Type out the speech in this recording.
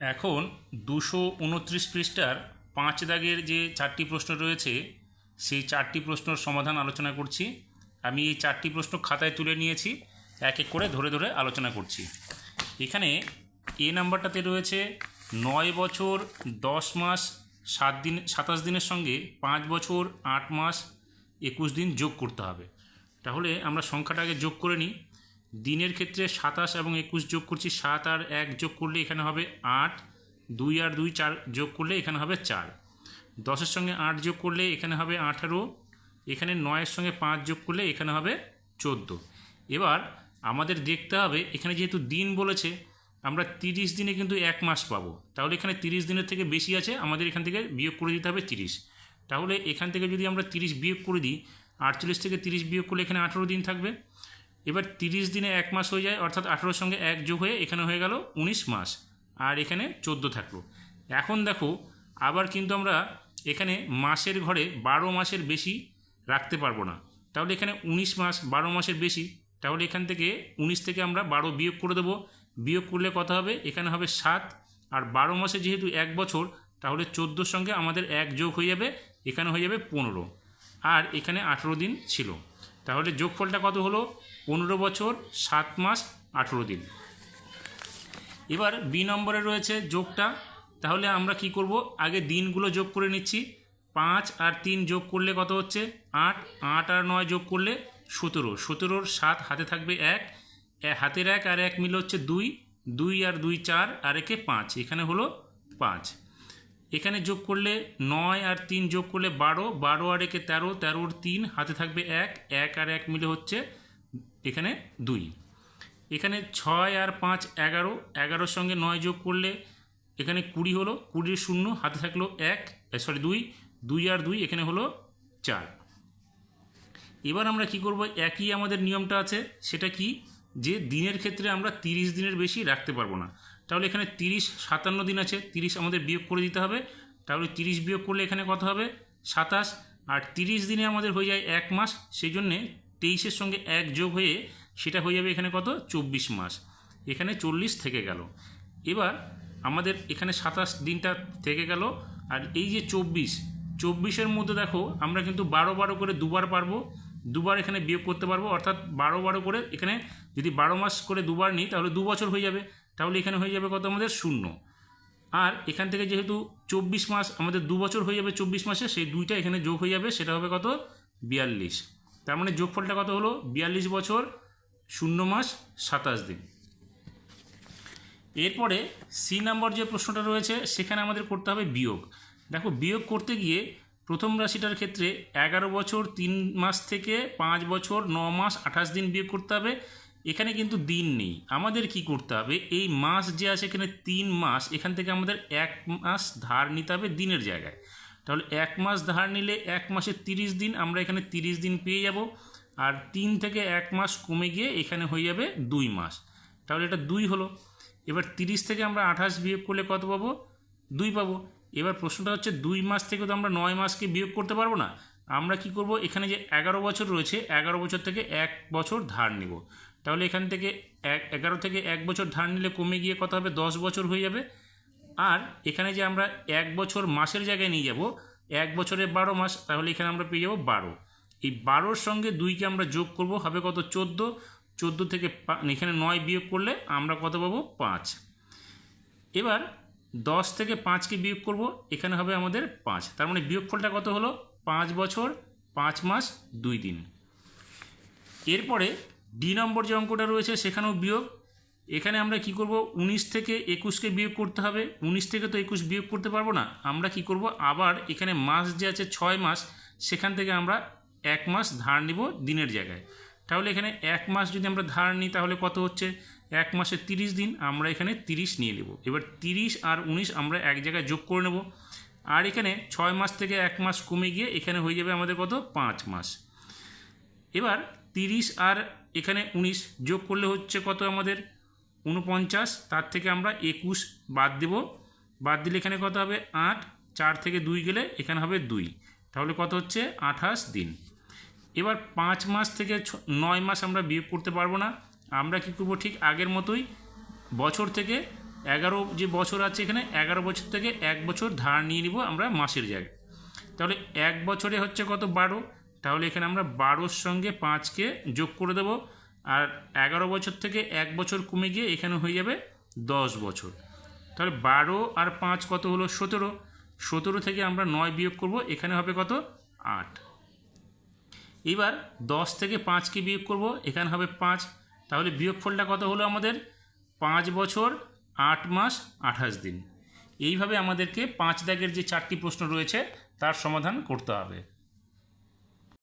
এখন দুশো উনত্রিশ পৃষ্ঠার পাঁচ দাগের যে চারটি প্রশ্ন রয়েছে, সেই চারটি প্রশ্নর সমাধান আলোচনা করছি। আমি এই চারটি প্রশ্ন খাতায় তুলে নিয়েছি, এক এক করে ধরে ধরে আলোচনা করছি। এখানে এ নাম্বারটাতে রয়েছে, নয় বছর, দশ মাস, সাত দিন, সাতাশ দিনের সঙ্গে পাঁচ বছর, আট মাস, একুশ দিন যোগ করতে হবে। তাহলে আমরা সংখ্যাটাকে যোগ করে নিই। দিনের ক্ষেত্রে সাতাশ এবং একুশ যোগ করছি সাত আর এক যোগ করলে এখানে হবে আট, দুই আর দুই চার যোগ করলে এখানে হবে চার। দশের সঙ্গে আট যোগ করলে এখানে হবে আঠারো, এখানে নয়ের সঙ্গে পাঁচ যোগ করলে এখানে হবে চোদ্দ। এবার আমাদের দেখতে হবে, এখানে যেহেতু দিন বলেছে, আমরা তিরিশ দিনে কিন্তু এক মাস পাবো। তাহলে এখানে তিরিশ দিনের থেকে বেশি আছে, আমাদের এখান থেকে বিয়োগ করে দিতে হবে তিরিশ। তাহলে এখান থেকে যদি আমরা তিরিশ বিয়োগ করে দিই, আটচল্লিশ থেকে তিরিশ বিয়োগ করলে এখানে আঠেরো দিন থাকবে। এবার তিরিশ দিনে এক মাস হয়ে যায়, অর্থাৎ আঠেরোর সঙ্গে এক যোগ হয়ে এখানে হয়ে গেল উনিশ মাস, আর এখানে চোদ্দ থাকল। এখন দেখো, আবার কিন্তু আমরা এখানে মাসের ঘরে বারো মাসের বেশি রাখতে পারব না। তাহলে এখানে উনিশ মাস, বারো মাসের বেশি, তাহলে এখান থেকে উনিশ থেকে আমরা বারো বিয়োগ করে দেবো। বিয়োগ করলে কত হবে? এখানে হবে সাত, আর বারো মাসে যেহেতু এক বছর, তাহলে চোদ্দোর সঙ্গে আমাদের এক যোগ হয়ে যাবে, এখানে হয়ে যাবে পনেরো। আর এখানে আঠেরো দিন ছিল। তাহলে যোগফলটা কত হলো? পনেরো বছর, সাত মাস, আঠেরো দিন। এবার বি নম্বরে রয়েছে যোগটা। তাহলে আমরা কি করব? আগে দিনগুলো যোগ করে নিচ্ছি। পাঁচ আর তিন যোগ করলে কত হচ্ছে? আট। আট আর নয় যোগ করলে সতেরো। সতেরোর সাত হাতে থাকবে এক। হাতের এক আর এক মিলে হচ্ছে দুই। দুই আর দুই চার আর একে পাঁচ। এখানে হলো পাঁচ। এখানে যোগ করলে নয় আর তিন যোগ করলে বারো বারো আর একে তেরো তেরোর তিন, হাতে থাকবে এক এক আর এক মিলে হচ্ছে এখানে দুই। এখানে ছয় আর পাঁচ এগারো, এগারোর সঙ্গে নয় যোগ করলে এখানে কুড়ি হলো, কুড়ির শূন্য, হাতে থাকল এক সরি দুই দুই আর দুই এখানে হলো চার। এবার আমরা কি করব? একই আমাদের নিয়মটা আছে, সেটা কি? যে দিনের ক্ষেত্রে আমরা তিরিশ দিনের বেশি রাখতে পারব না। তাহলে এখানে তিরিশ সাতান্ন দিন আছে, তিরিশ আমাদের বিয়োগ করে দিতে হবে। তাহলে তিরিশ বিয়োগ করলে এখানে কত হবে? সাতাশ। আর তিরিশ দিনে আমাদের হয়ে যায় এক মাস সেই জন্যে তেইশের সঙ্গে এক যোগ হয়ে সেটা হয়ে যাবে এখানে কত? চব্বিশ মাস। এখানে চল্লিশ থেকে গেল। এবার আমাদের এখানে সাতাশ দিনটা থেকে গেল। আর এই যে চব্বিশ, চব্বিশের মধ্যে দেখো, আমরা কিন্তু বারো বারো করে দুবার পারব, দুবার এখানে বিয়োগ করতে পারব। অর্থাৎ বারো বারো করে এখানে যদি বারো মাস করে দুবার নিই, তাহলে দু বছর হয়ে যাবে। তাহলে এখানে হয়ে যাবে কত আমাদের শূন্য। আর এখান থেকে যেহেতু চব্বিশ মাস, আমাদের দু বছর হয়ে যাবে চব্বিশ মাসে, সেই দুইটা এখানে যোগ হয়ে যাবে, সেটা হবে কত? বিয়াল্লিশ। তার মানে যোগফলটা কত হলো? বিয়াল্লিশ বছর, শূন্য মাস, সাতাশ দিন। এরপরে সি নাম্বার যে প্রশ্নটা রয়েছে, সেখানে আমাদের করতে হবে বিয়োগ। দেখো, বিয়োগ করতে গিয়ে প্রথম রাশিটার ক্ষেত্রে এগারো বছর, তিন মাস থেকে পাঁচ বছর, ন মাস, আঠাশ দিন বিয়োগ করতে হবে। এখানে কিন্তু দিন নেই। আমাদের কি করতে হবে? এই মাস যে আছে এখানে তিন মাস, এখান থেকে আমাদের এক মাস ধার নিতে হবে দিনের জায়গায়। তাহলে এক মাস ধার নিলে এক মাসে তিরিশ দিন, আমরা এখানে তিরিশ দিন পেয়ে যাব। আর তিন থেকে এক মাস কমে গিয়ে এখানে হয়ে যাবে দুই মাস। তাহলে এটা দুই হলো। এবার তিরিশ থেকে আমরা আঠাশ বিয়োগ করলে কত পাবো? দুই পাবো। এবার প্রশ্নটা হচ্ছে, দুই মাস থেকে তো আমরা নয় মাসকে বিয়োগ করতে পারব না? আমরা কি করব? এখানে যে এগারো বছর রয়েছে, এগারো বছর থেকে এক বছর ধার নিব। তাহলে এখান থেকে এক, এগারো থেকে এক বছর ধার নিলে কমে গিয়ে কত হবে? দশ বছর হয়ে যাবে। আর এখানে যে আমরা এক বছর মাসের জায়গায় নিয়ে যাব, এক বছরে বারো মাস, তাহলে এখানে আমরা পেয়ে যাব বারো। এই বারোর সঙ্গে দুইকে আমরা যোগ করব, হবে কত? চোদ্দ। চোদ্দ থেকে এখানে নয় বিয়োগ করলে আমরা কত পাবো? পাঁচ। এবার দশ থেকে পাঁচকে বিয়োগ করব, এখানে হবে আমাদের পাঁচ। তার মানে বিয়োগফলটা কত হলো? পাঁচ বছর, পাঁচ মাস, দুই দিন। এরপরে ডি নম্বর যে অঙ্কটা রয়েছে সেখানেও বিয়োগ। এখানে আমরা কি করব? উনিশ থেকে একুশকে বিয়োগ করতে হবে। উনিশ থেকে তো একুশ বিয়োগ করতে পারব না। আমরা কি করব? আবার এখানে মাস যে আছে ছয় মাস, সেখান থেকে আমরা এক মাস ধার নিব দিনের জায়গায়। তাহলে এখানে এক মাস যদি আমরা ধার নিই, তাহলে কত হচ্ছে? এক মাসে তিরিশ দিন, আমরা এখানে তিরিশ নিয়ে নেব। এবার তিরিশ আর উনিশ আমরা এক জায়গায় যোগ করে নেব। আর এখানে ছয় মাস থেকে এক মাস কমে গিয়ে এখানে হয়ে যাবে আমাদের কত? পাঁচ মাস। এবার তিরিশ আর এখানে উনিশ যোগ করলে হচ্ছে কত আমাদের? উনপঞ্চাশ, তার থেকে আমরা একুশ বাদ দেব। বাদ দিলে এখানে কত হবে? আট, চার থেকে দুই গেলে এখানে হবে দুই। তাহলে কত হচ্ছে? আঠাশ দিন। এবার পাঁচ মাস থেকে নয় মাস আমরা বিয়োগ করতে পারব না। আমরা কী করব? ঠিক আগের মতোই বছর থেকে এগারো যে বছর আছে এখানে, এগারো বছর থেকে এক বছর ধার নিয়ে নিব আমরা মাসের জায়গায়। তাহলে এক বছরে হচ্ছে কত? বারো। তাহলে এখানে আমরা বারোর সঙ্গে পাঁচকে যোগ করে দেবো। আর এগারো বছর থেকে এক বছর কমে গিয়ে এখানে হয়ে যাবে দশ বছর। তাহলে বারো আর পাঁচ কত হলো? সতেরো। সতেরো থেকে আমরা নয় বিয়োগ করব। এখানে হবে কত? আট। এবার দশ থেকে পাঁচকে বিয়োগ করব। এখানে হবে পাঁচ। তাহলে বিয়োগফলটা কত হলো আমাদের? পাঁচ বছর, আট মাস, আঠাশ দিন। এইভাবে আমাদেরকে পাঁচ দাগের যে চারটি প্রশ্ন রয়েছে, তার সমাধান করতে হবে।